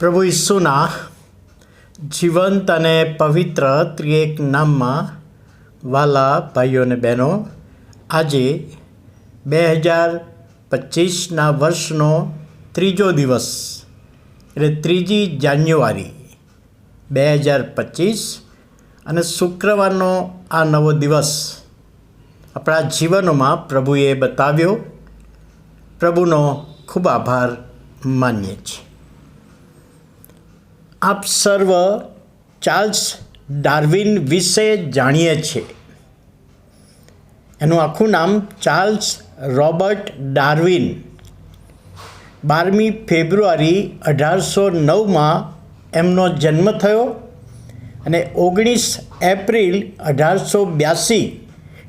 પ્રભુ ઈસુના જીવંત અને પવિત્ર ત્રિએક નામમાં વાલા ભાઈઓ અને બહેનો, આજે બે હજાર પચીસના વર્ષનો ત્રીજો દિવસ, એટલે ત્રીજી જાન્યુઆરી બે હજાર પચીસ અને શુક્રવારનો આ નવો દિવસ આપણા જીવનોમાં પ્રભુએ બતાવ્યો. પ્રભુનો ખૂબ આભાર માનીએ છીએ. આપ સર્વ ચાર્લ્સ ડાર્વિન વિશે જાણીએ છીએ. એનું આખું નામ ચાર્લ્સ રોબર્ટ ડાર્વિન. બારમી ફેબ્રુઆરી અઢારસો નવમાં એમનો જન્મ થયો અને ઓગણીસ એપ્રિલ અઢારસો બ્યાસી,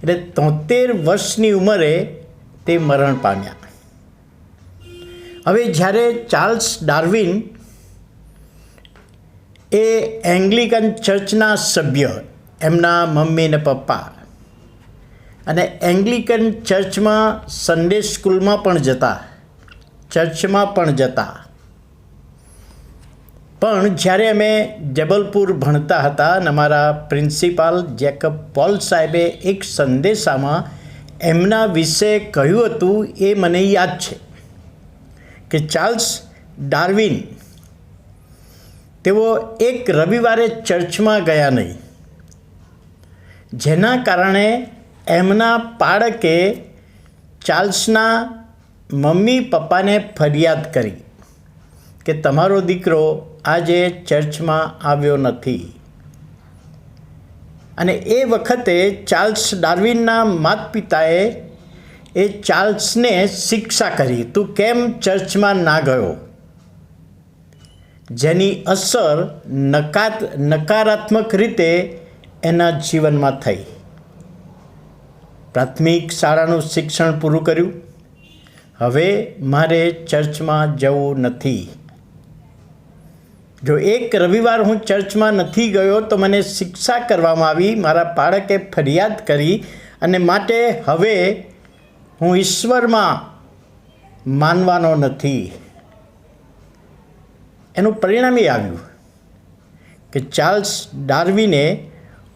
એટલે તોતેર વર્ષની ઉંમરે તે મરણ પામ્યા. હવે જ્યારે ચાર્લ્સ ડાર્વિન એ એંગ્લિકન ચર્ચના સભ્ય, એમના મમ્મી ને પપ્પા. અને એંગ્લિકન ચર્ચમાં સન્ડે સ્કૂલમાં પણ જતા, ચર્ચમાં પણ જતા. પણ જ્યારે અમે જબલપુર ભણતા હતા અને અમારા પ્રિન્સિપાલ જેકબ પોલ સાહેબે એક સંદેશામાં એમના વિશે કહ્યું હતું એ મને યાદ છે કે ચાર્લ્સ ડાર્વિન તેઓ એક રવિવારે ચર્ચમાં ગયા નહીં. જેના કારણે એમના પાળકે ચાર્લ્સના મમ્મી પપ્પાને ફરિયાદ કરી કે તમારો દીકરો આજે ચર્ચમાં આવ્યો નથી. અને એ વખતે ચાર્લ્સ ડાર્વિનના માત પિતાએ એ ચાર્લ્સને શિક્ષા કરી. તું કેમ ચર્ચમાં ના ગયો? જેની અસર નકાત, નકારાત્મક રીતે એના જીવનમાં થઈ. પ્રાથમિક શાળાનું શિક્ષણ પૂરું કર્યું. હવે મારે ચર્ચમાં જવું નથી. જો એક રવિવાર હું ચર્ચમાં નથી ગયો તો મને શિક્ષા કરવામાં આવી, મારા બાળકે ફરિયાદ કરી અને માટે હવે હું ઈશ્વરમાં માનવાનો નથી. એનું પરિણામ એ આવ્યું કે ચાર્લ્સ ડાર્વિને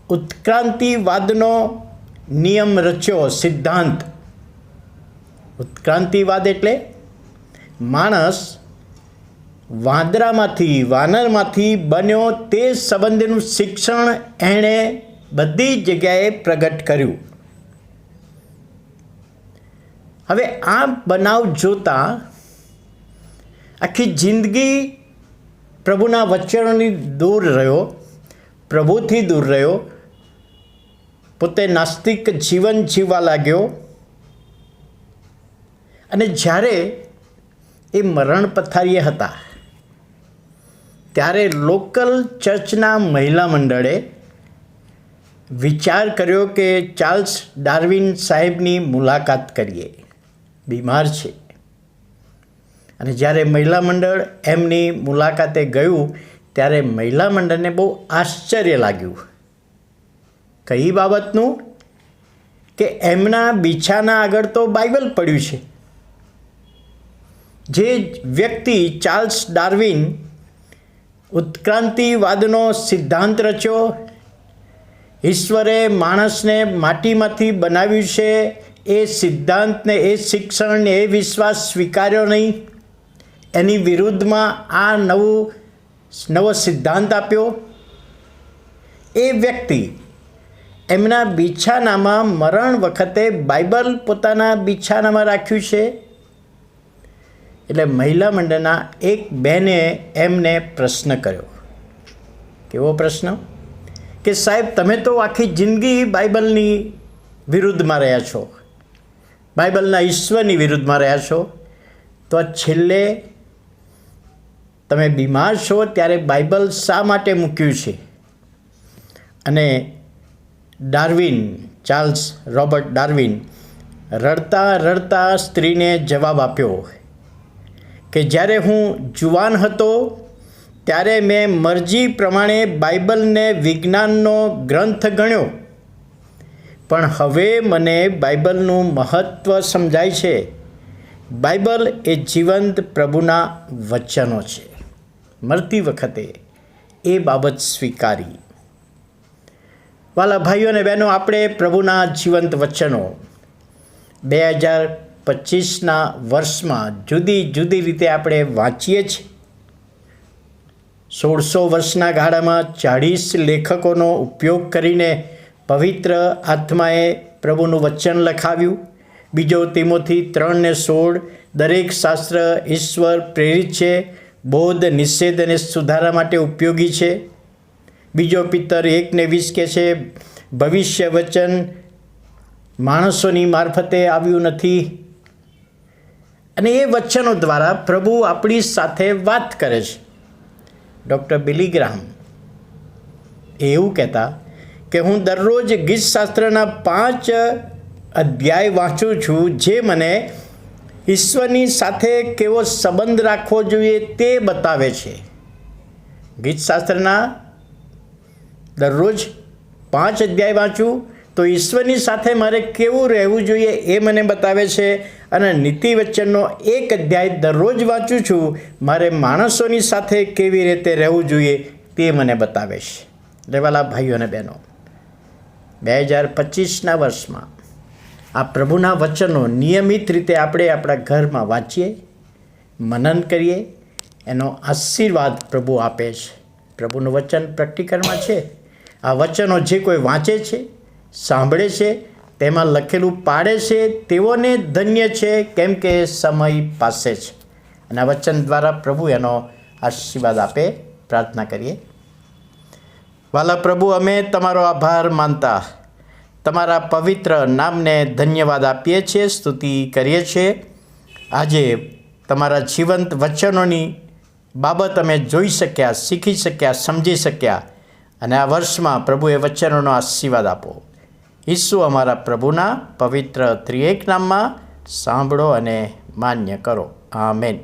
ઉત્ક્રાંતિવાદનો નિયમ રચ્યો, સિદ્ધાંત. ઉત્ક્રાંતિવાદ એટલે માણસ વાંદરામાંથી, વાનરમાંથી બન્યો તે સંબંધીનું શિક્ષણ એણે બધી જગ્યાએ પ્રગટ કર્યું. હવે આ બનાવ જોતા આખી જિંદગી પ્રભુના વચનોની દૂર રહ્યો, પ્રભુથી દૂર રહ્યો, પોતે નાસ્તિક જીવન જીવવા લાગ્યો. અને જ્યારે એ મરણ પથારીએ હતા, ત્યારે લોકલ ચર્ચના મહિલા મંડળે વિચાર કર્યો કે ચાર્લ્સ ડાર્વિન સાહેબની મુલાકાત કરીએ. બીમાર છે. અને જ્યારે મહિલા મંડળ એમની મુલાકાતે ગયું, ત્યારે મહિલા મંડળને બહુ આશ્ચર્ય લાગ્યું. કઈ બાબતનું કે એમના બીછાના આગળ તો બાઇબલ પડ્યું છે. જે વ્યક્તિ ચાર્લ્સ ડાર્વિન ઉત્ક્રાંતિવાદનો સિદ્ધાંત રચ્યો, ઈશ્વરે માણસને માટીમાંથી બનાવ્યું છે, એ સિદ્ધાંતને, એ શિક્ષણને, એ વિશ્વાસ સ્વીકાર્યો નહીં. એની વિરુદ્ધમાં આ નવું, નવો સિદ્ધાંત આપ્યો. એ વ્યક્તિ એમના બિછાનામાં મરણ વખતે બાઇબલ પોતાના બિછાનામાં રાખ્યું છે. એટલે મહિલા મંડળના એક બહેને એમને પ્રશ્ન કર્યો. કેવો પ્રશ્ન? કે સાહેબ, તમે તો આખી જિંદગી બાઇબલની વિરુદ્ધમાં રહ્યા છો. બાઇબલના ઈશ્વરની વિરુદ્ધમાં રહ્યા છો. તો છેલ્લે તમે બીમાર છો ત્યારે બાઇબલ શા માટે મૂક્યું છે? અને ડાર્વિન, ચાર્લ્સ રોબર્ટ ડાર્વિન રડતા રડતા સ્ત્રીને જવાબ આપ્યો કે જ્યારે હું જુવાન હતો ત્યારે મેં મરજી પ્રમાણે બાઇબલને વિજ્ઞાનનો ગ્રંથ ગણ્યો. પણ હવે મને બાઇબલનું મહત્ત્વ સમજાય છે. બાઇબલ એ જીવંત પ્રભુના વચનો છે. મરતી વખતે એ બાબત સ્વીકારી. વાલા ભાઈઓ અને બહેનો, આપણે પ્રભુના જીવંત વચનો બે હજાર પચીસના વર્ષમાં જુદી જુદી રીતે આપણે વાંચીએ છીએ. સોળસો વર્ષના ગાળામાં ચાળીસ લેખકોનો ઉપયોગ કરીને પવિત્ર આત્માએ પ્રભુનું વચન લખાવ્યું. બીજો તિમોથી ત્રણ ને સોળ દરેક શાસ્ત્ર ઈશ્વર પ્રેરિત છે. બૌદ્ધ નિષેધ અને સુધારા માટે ઉપયોગી છે. બીજો પિત્તર એક ને વીસ કે છે, ભવિષ્ય વચન માણસોની મારફતે આવ્યું નથી. અને એ વચનો દ્વારા પ્રભુ આપણી સાથે વાત કરે છે. ડૉક્ટર બિલીગ્રામ એવું કહેતા કે, હું દરરોજ ગીતશાસ્ત્રના પાંચ અધ્યાય વાંચું છું, જે મને ઈશ્વરની સાથે કેવો સંબંધ રાખવો જોઈએ તે બતાવે છે. ગીતશાસ્ત્રના દરરોજ પાંચ અધ્યાય વાંચું, તો ઈશ્વરની સાથે મારે કેવું રહેવું જોઈએ એ મને બતાવે છે અને નીતિ વચનનો એક અધ્યાય દરરોજ વાંચું છું, મારે માણસોની સાથે કેવી રીતે રહેવું જોઈએ તે મને બતાવે છે. લેવાલા ભાઈઓ અને બહેનો, બે હજાર પચીસના વર્ષમાં આ પ્રભુના વચનો નિયમિત રીતે આપણે આપણા ઘરમાં વાંચીએ, મનન કરીએ, એનો આશીર્વાદ પ્રભુ આપે છે. પ્રભુનું વચન પ્રેક્ટિકલમાં છે. આ વચનો જે કોઈ વાંચે છે, સાંભળે છે, તેમાં લખેલું પાડે છે, તેઓને ધન્ય છે, કેમ કે સમય પાસે છે. અને આ વચન દ્વારા પ્રભુ એનો આશીર્વાદ આપે. પ્રાર્થના કરીએ. વાલા પ્રભુ, અમે તમારો આભાર માનતા તમારા પવિત્ર નામને ધન્યવાદ આપીએ છીએ, સ્તુતિ કરીએ છીએ. આજે તમારા જીવંત વચનોની બાબત અમે જોઈ શક્યા, શીખી શક્યા, સમજી શક્યા અને આ વર્ષમાં પ્રભુએ વચનોનો આશીર્વાદ આપો. ઈસુ અમારા પ્રભુના પવિત્ર ત્રિએક નામમાં સાંભળો અને માન્ય કરો. આમેન.